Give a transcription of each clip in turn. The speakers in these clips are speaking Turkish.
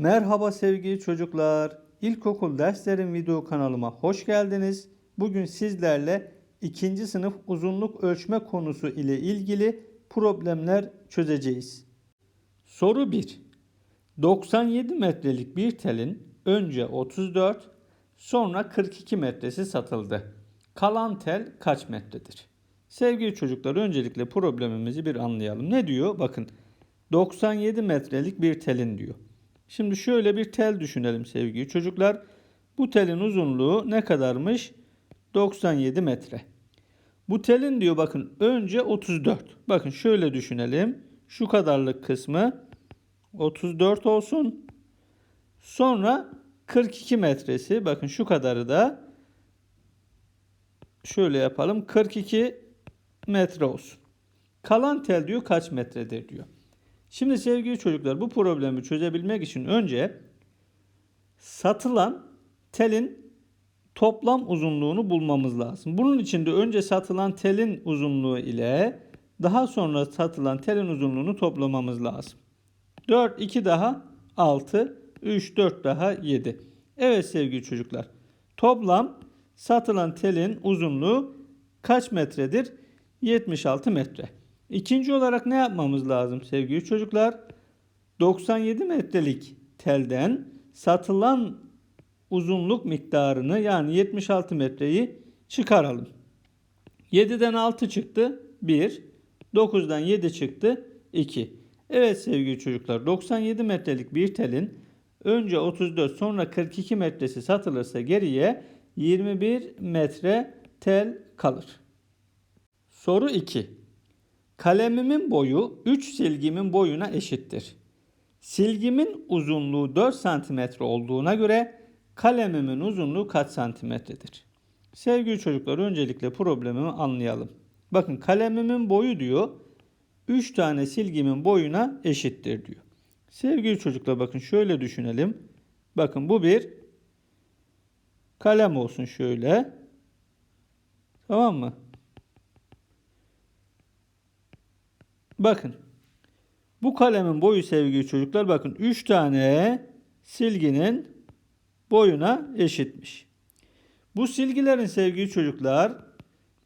Merhaba sevgili çocuklar. İlkokul derslerim video kanalıma hoş geldiniz. Bugün sizlerle ikinci sınıf uzunluk ölçme konusu ile ilgili problemler çözeceğiz. Soru 1. 97 metrelik bir telin önce 34 sonra 42 metresi satıldı. Kalan tel kaç metredir? Sevgili çocuklar öncelikle problemimizi bir anlayalım. Ne diyor? Bakın 97 metrelik bir telin diyor. Şimdi şöyle bir tel düşünelim sevgili çocuklar. Bu telin uzunluğu ne kadarmış? 97 metre. Bu telin diyor bakın önce 34. Bakın şöyle düşünelim. Şu kadarlık kısmı 34 olsun. Sonra 42 metresi bakın şu kadarı da şöyle yapalım 42 metre olsun. Kalan tel diyor kaç metredir diyor. Şimdi sevgili çocuklar bu problemi çözebilmek için önce satılan telin toplam uzunluğunu bulmamız lazım. Bunun için de önce satılan telin uzunluğu ile daha sonra satılan telin uzunluğunu toplamamız lazım. 4, 2 daha 6, 3, 4 daha 7. Evet sevgili çocuklar. Toplam satılan telin uzunluğu kaç metredir? 76 metre. İkinci olarak ne yapmamız lazım sevgili çocuklar? 97 metrelik telden satılan uzunluk miktarını yani 76 metreyi çıkaralım. 7'den 6 çıktı 1, 9'dan 7 çıktı 2. Evet sevgili çocuklar 97 metrelik bir telin önce 34 sonra 42 metresi satılırsa geriye 21 metre tel kalır. Soru 2. Kalemimin boyu 3 silgimin boyuna eşittir. Silgimin uzunluğu 4 santimetre olduğuna göre kalemimin uzunluğu kaç santimetredir? Sevgili çocuklar öncelikle problemimi anlayalım. Bakın kalemimin boyu diyor 3 tane silgimin boyuna eşittir diyor. Sevgili çocuklar bakın şöyle düşünelim. Bakın bu bir kalem olsun şöyle. Tamam mı? Bakın. Bu kalemin boyu sevgili çocuklar bakın 3 tane silginin boyuna eşitmiş. Bu silgilerin sevgili çocuklar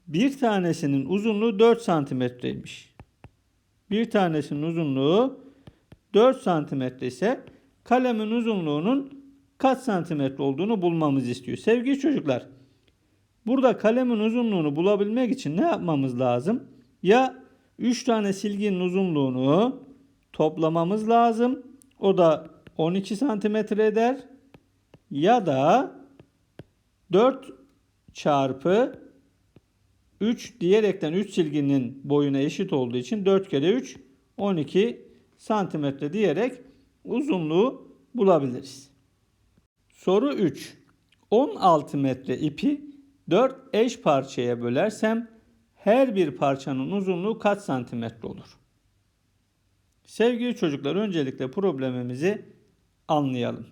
bir tanesinin uzunluğu 4 santimetreymiş. Bir tanesinin uzunluğu 4 santimetre ise kalemin uzunluğunun kaç santimetre olduğunu bulmamızı istiyor. Sevgili çocuklar burada kalemin uzunluğunu bulabilmek için ne yapmamız lazım? Ya 3 tane silginin uzunluğunu toplamamız lazım. O da 12 santimetre eder. Ya da 4 çarpı 3 diyerekten 3 silginin boyuna eşit olduğu için 4 kere 3 12 santimetre diyerek uzunluğu bulabiliriz. Soru 3. 16 metre ipi 4 eş parçaya bölersem her bir parçanın uzunluğu kaç santimetre olur? Sevgili çocuklar öncelikle problemimizi anlayalım.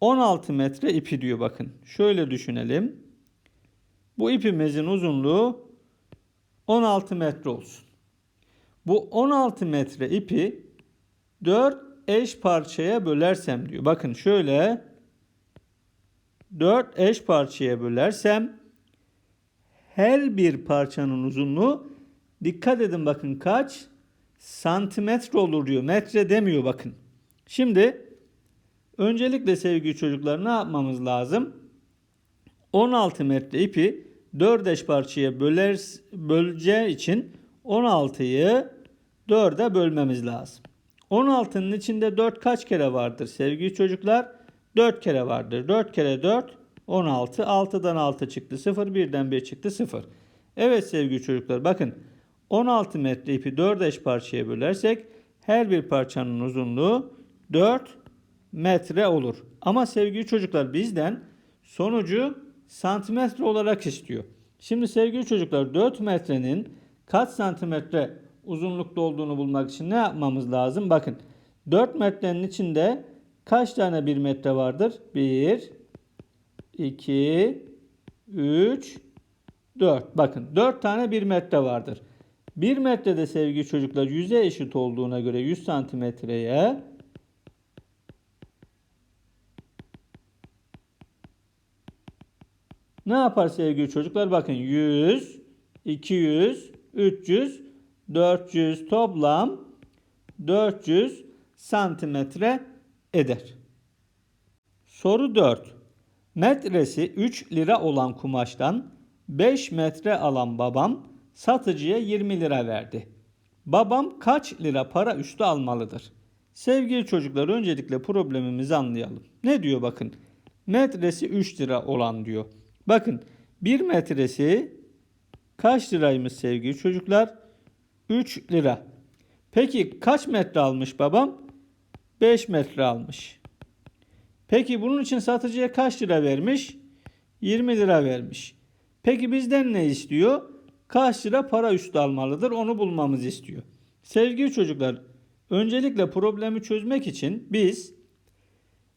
16 metre ipi diyor bakın. Şöyle düşünelim. Bu ipimizin uzunluğu 16 metre olsun. Bu 16 metre ipi 4 eş parçaya bölersem diyor. Bakın şöyle 4 eş parçaya bölersem her bir parçanın uzunluğu dikkat edin bakın kaç santimetre olur diyor. Metre demiyor bakın. Şimdi öncelikle sevgili çocuklar ne yapmamız lazım? 16 metre ipi 4 eş parçaya böler, böleceği için 16'yı 4'e bölmemiz lazım. 16'nın içinde 4 kaç kere vardır sevgili çocuklar? 4 kere vardır. 4 kere 4 16. 6'dan 6 çıktı 0. 1'den 1 çıktı 0. Evet sevgili çocuklar bakın 16 metre ipi 4 eş parçaya bölersek her bir parçanın uzunluğu 4 metre olur. Ama sevgili çocuklar bizden sonucu santimetre olarak istiyor. Şimdi sevgili çocuklar 4 metrenin kaç santimetre uzunlukta olduğunu bulmak için ne yapmamız lazım? Bakın 4 metrenin içinde kaç tane 1 metre vardır? 1, 2, 3, 4. Bakın 4 tane 1 metre vardır. 1 metrede sevgili çocuklar yüze eşit olduğuna göre 100 santimetreye ne yapar sevgili çocuklar? Bakın 100, 200, 300, 400 toplam 400 santimetre eder. Soru 4. Metresi 3 lira olan kumaştan 5 metre alan babam satıcıya 20 lira verdi. Babam kaç lira para üstü almalıdır? Sevgili çocuklar öncelikle problemimizi anlayalım. Ne diyor bakın. Metresi 3 lira olan diyor. Bakın 1 metresi kaç liraymış sevgili çocuklar? 3 lira. Peki kaç metre almış babam? 5 metre almış. Peki bunun için satıcıya kaç lira vermiş? 20 lira vermiş. Peki bizden ne istiyor? Kaç lira para üstü almalıdır? Onu bulmamızı istiyor. Sevgili çocuklar, öncelikle problemi çözmek için biz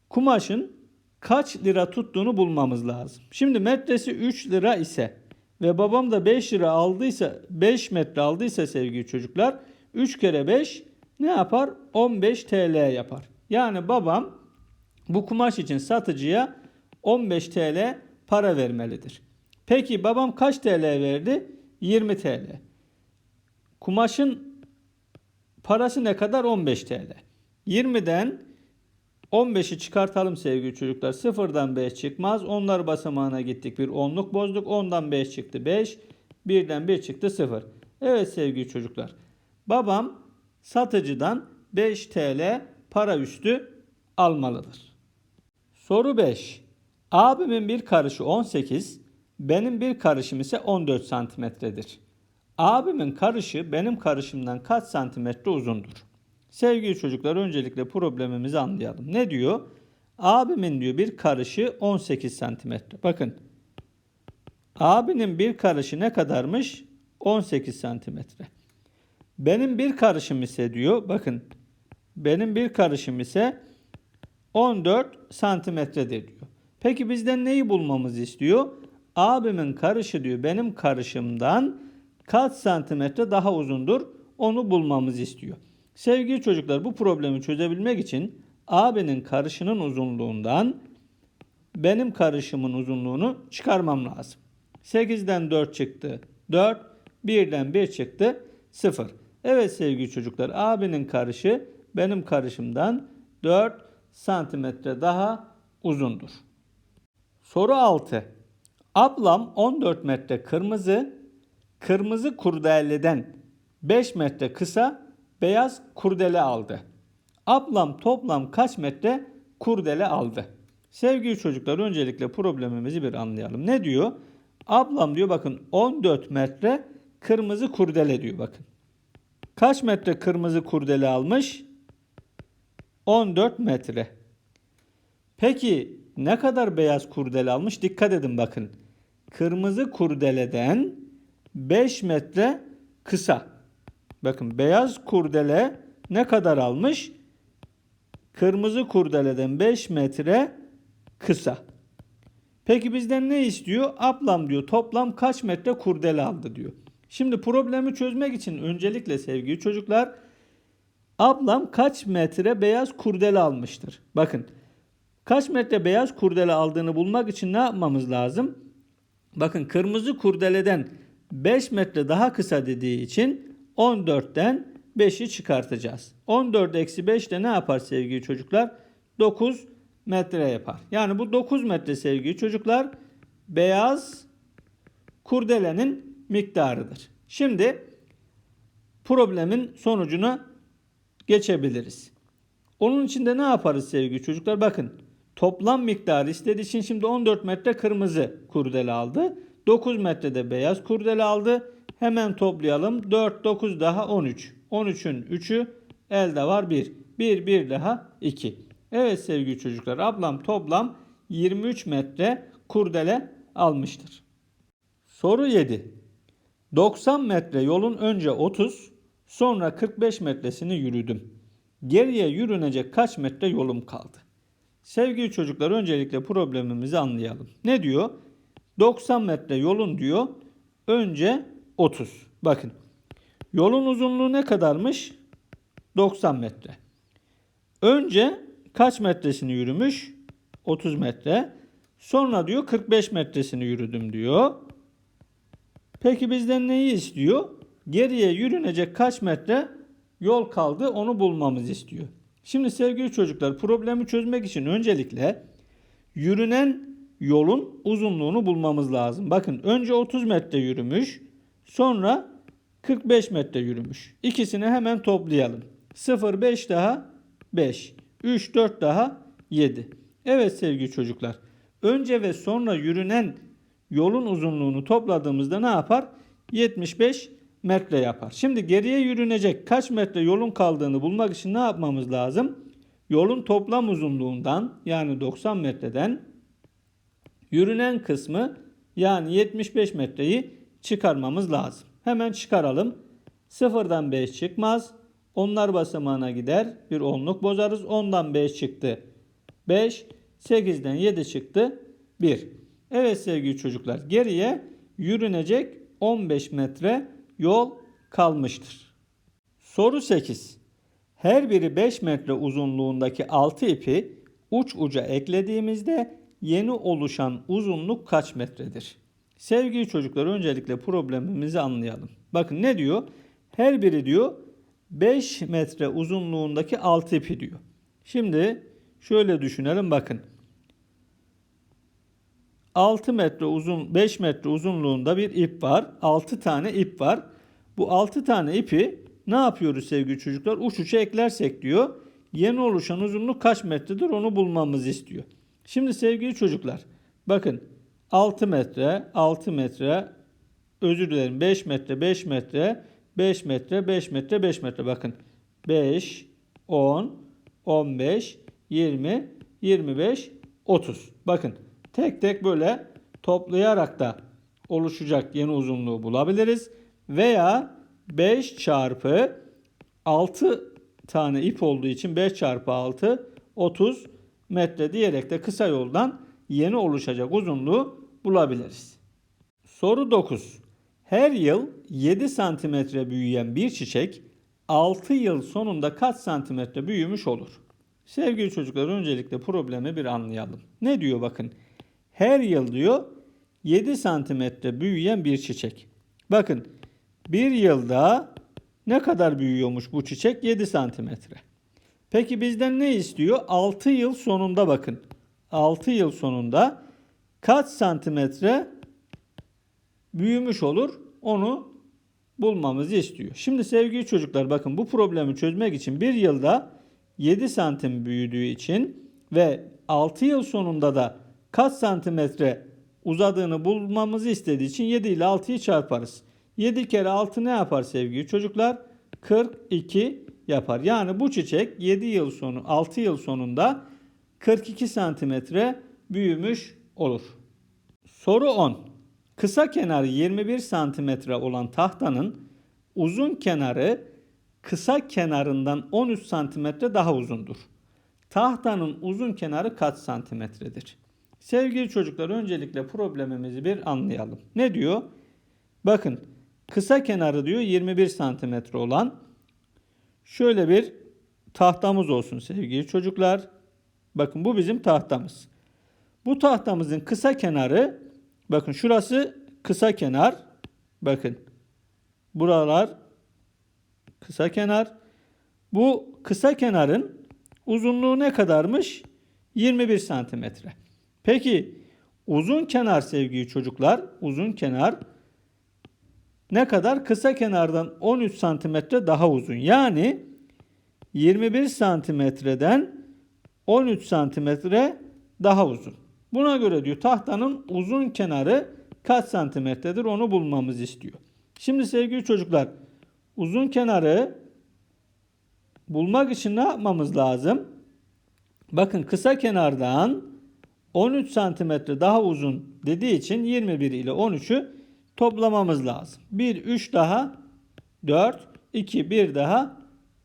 kumaşın kaç lira tuttuğunu bulmamız lazım. Şimdi metresi 3 lira ise ve babam da 5 lira aldıysa 5 metre aldıysa sevgili çocuklar 3 kere 5 ne yapar? 15 TL yapar. Yani babam bu kumaş için satıcıya 15 TL para vermelidir. Peki babam kaç TL verdi? 20 TL. Kumaşın parası ne kadar? 15 TL. 20'den 15'i çıkartalım sevgili çocuklar. Sıfırdan 5 çıkmaz. Onlar basamağına gittik. Bir onluk bozduk. Ondan 5 çıktı 5. Birden 1 çıktı 0. Evet sevgili çocuklar. Babam satıcıdan 5 TL para üstü almalıdır. Soru 5. Abimin bir karışı 18, benim bir karışım ise 14 santimetredir. Abimin karışı benim karışımdan kaç santimetre uzundur? Sevgili çocuklar öncelikle problemimizi anlayalım. Ne diyor? Abimin diyor bir karışı 18 santimetre. Bakın. Abinin bir karışı ne kadarmış? 18 santimetre. Benim bir karışım ise diyor. Bakın. Benim bir karışım ise 14 santimetredir diyor. Peki bizden neyi bulmamızı istiyor? Abimin karışı diyor benim karışımdan kaç santimetre daha uzundur onu bulmamızı istiyor. Sevgili çocuklar bu problemi çözebilmek için abinin karışının uzunluğundan benim karışımın uzunluğunu çıkarmam lazım. 8'den 4 çıktı 4, 1'den 1 çıktı 0. Evet sevgili çocuklar abinin karışı benim karışımdan 4 santimetre daha uzundur. Soru 6. Ablam 14 metre kırmızı, kırmızı kurdeleden 5 metre kısa beyaz kurdele aldı. Ablam toplam kaç metre kurdele aldı? Sevgili çocuklar öncelikle problemimizi bir anlayalım. Ne diyor? Ablam diyor bakın 14 metre kırmızı kurdele diyor bakın. Kaç metre kırmızı kurdele almış? 14 metre. Peki ne kadar beyaz kurdele almış? Dikkat edin bakın. Kırmızı kurdeleden 5 metre kısa. Bakın beyaz kurdele ne kadar almış? Kırmızı kurdeleden 5 metre kısa. Peki bizden ne istiyor? Ablam diyor toplam kaç metre kurdele aldı diyor. Şimdi problemi çözmek için öncelikle sevgili çocuklar ablam kaç metre beyaz kurdele almıştır? Bakın kaç metre beyaz kurdele aldığını bulmak için ne yapmamız lazım? Bakın kırmızı kurdeleden 5 metre daha kısa dediği için 14'ten 5'i çıkartacağız. 14 eksi 5 de ne yapar sevgili çocuklar? 9 metre yapar. Yani bu 9 metre sevgili çocuklar beyaz kurdelenin miktarıdır. Şimdi problemin sonucuna geçebiliriz. Onun için de ne yaparız sevgili çocuklar? Bakın toplam miktarı istediği için şimdi 14 metre kırmızı kurdele aldı. 9 metrede beyaz kurdele aldı. Hemen toplayalım. 4, 9 daha 13. 13'ün 3'ü elde var 1. 1, 1 daha 2. Evet sevgili çocuklar ablam toplam 23 metre kurdele almıştır. Soru 7. 90 metre yolun önce 30 sonra 45 metresini yürüdüm. Geriye yürünecek kaç metre yolum kaldı? Sevgili çocuklar öncelikle problemimizi anlayalım. Ne diyor? 90 metre yolun diyor önce 30. Bakın yolun uzunluğu ne kadarmış? 90 metre. Önce kaç metresini yürümüş? 30 metre. Sonra diyor 45 metresini yürüdüm diyor. Peki bizden neyi istiyor? Geriye yürünecek kaç metre yol kaldı onu bulmamız istiyor. Şimdi sevgili çocuklar problemi çözmek için öncelikle yürünen yolun uzunluğunu bulmamız lazım. Bakın önce 30 metre yürümüş, sonra 45 metre yürümüş. İkisini hemen toplayalım. 0 5 daha 5. 3 4 daha 7. Evet sevgili çocuklar. Önce ve sonra yürünen yolun uzunluğunu topladığımızda ne yapar? 75 metre yapar. Şimdi geriye yürünecek kaç metre yolun kaldığını bulmak için ne yapmamız lazım? Yolun toplam uzunluğundan yani 90 metreden yürünen kısmı yani 75 metreyi çıkarmamız lazım. Hemen çıkaralım. Sıfırdan 5 çıkmaz. Onlar basamağına gider. Bir onluk bozarız. 10'dan 5 çıktı. 5. 8'den 7 çıktı. 1. Evet sevgili çocuklar geriye yürünecek 15 metre yol kalmıştır. Soru 8. Her biri 5 metre uzunluğundaki 6 ipi uç uca eklediğimizde yeni oluşan uzunluk kaç metredir? Sevgili çocuklar öncelikle problemimizi anlayalım. Bakın ne diyor? Her biri diyor 5 metre uzunluğundaki 6 ipi diyor. Şimdi şöyle düşünelim bakın. 6 metre uzun 5 metre uzunluğunda bir ip var. 6 tane ip var. Bu 6 tane ipi ne yapıyoruz sevgili çocuklar? Uç uça eklersek diyor. Yeni oluşan uzunluk kaç metredir onu bulmamızı istiyor. Şimdi sevgili çocuklar bakın 6 metre 6 metre özür dilerim 5 metre 5 metre 5 metre 5 metre 5 metre bakın 5 10 15 20 25 30 bakın tek tek böyle toplayarak da oluşacak yeni uzunluğu bulabiliriz veya 5 çarpı 6 tane ip olduğu için 5 çarpı 6 30 metre diyerek de kısa yoldan yeni oluşacak uzunluğu bulabiliriz. Soru 9. Her yıl 7 santimetre büyüyen bir çiçek 6 yıl sonunda kaç santimetre büyümüş olur? Sevgili çocuklar öncelikle problemi bir anlayalım. Ne diyor bakın. Her yıl diyor 7 santimetre büyüyen bir çiçek. Bakın bir yılda ne kadar büyüyormuş bu çiçek? 7 santimetre. Peki bizden ne istiyor? 6 yıl sonunda bakın. 6 yıl sonunda kaç santimetre büyümüş olur? Onu bulmamızı istiyor. Şimdi sevgili çocuklar bakın bu problemi çözmek için bir yılda 7 santim büyüdüğü için ve 6 yıl sonunda da kaç santimetre uzadığını bulmamızı istediği için 7 ile 6'yı çarparız. 7 kere 6 ne yapar sevgili çocuklar? 42 yapar. Yani bu çiçek 7 yıl sonu 6 yıl sonunda 42 santimetre büyümüş olur. Soru 10. Kısa kenarı 21 santimetre olan tahtanın uzun kenarı kısa kenarından 13 santimetre daha uzundur. Tahtanın uzun kenarı kaç santimetredir? Sevgili çocuklar öncelikle problemimizi bir anlayalım. Ne diyor? Bakın kısa kenarı diyor 21 santimetre olan şöyle bir tahtamız olsun sevgili çocuklar. Bakın bu bizim tahtamız. Bu tahtamızın kısa kenarı bakın şurası kısa kenar. Bakın buralar kısa kenar. Bu kısa kenarın uzunluğu ne kadarmış? 21 santimetre. Peki uzun kenar sevgili çocuklar, uzun kenar ne kadar? Kısa kenardan 13 santimetre daha uzun. Yani 21 santimetreden 13 santimetre daha uzun. Buna göre diyor tahtanın uzun kenarı kaç santimetredir onu bulmamız istiyor. Şimdi sevgili çocuklar uzun kenarı bulmak için ne yapmamız lazım? Bakın kısa kenardan 13 santimetre daha uzun dediği için 21 ile 13'ü toplamamız lazım. 1, 3 daha 4, 2, 1 daha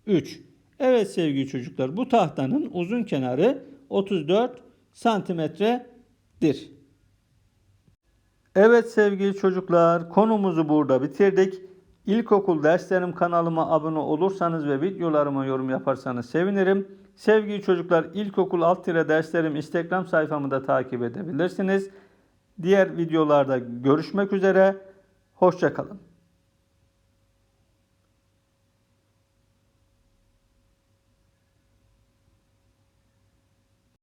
3. Evet sevgili çocuklar bu tahtanın uzun kenarı 34 santimetredir. Evet sevgili çocuklar konumuzu burada bitirdik. İlkokul derslerim kanalıma abone olursanız ve videolarıma yorum yaparsanız sevinirim. Sevgili çocuklar ilkokul alt tire derslerim Instagram sayfamı da takip edebilirsiniz. Diğer videolarda görüşmek üzere. Hoşçakalın.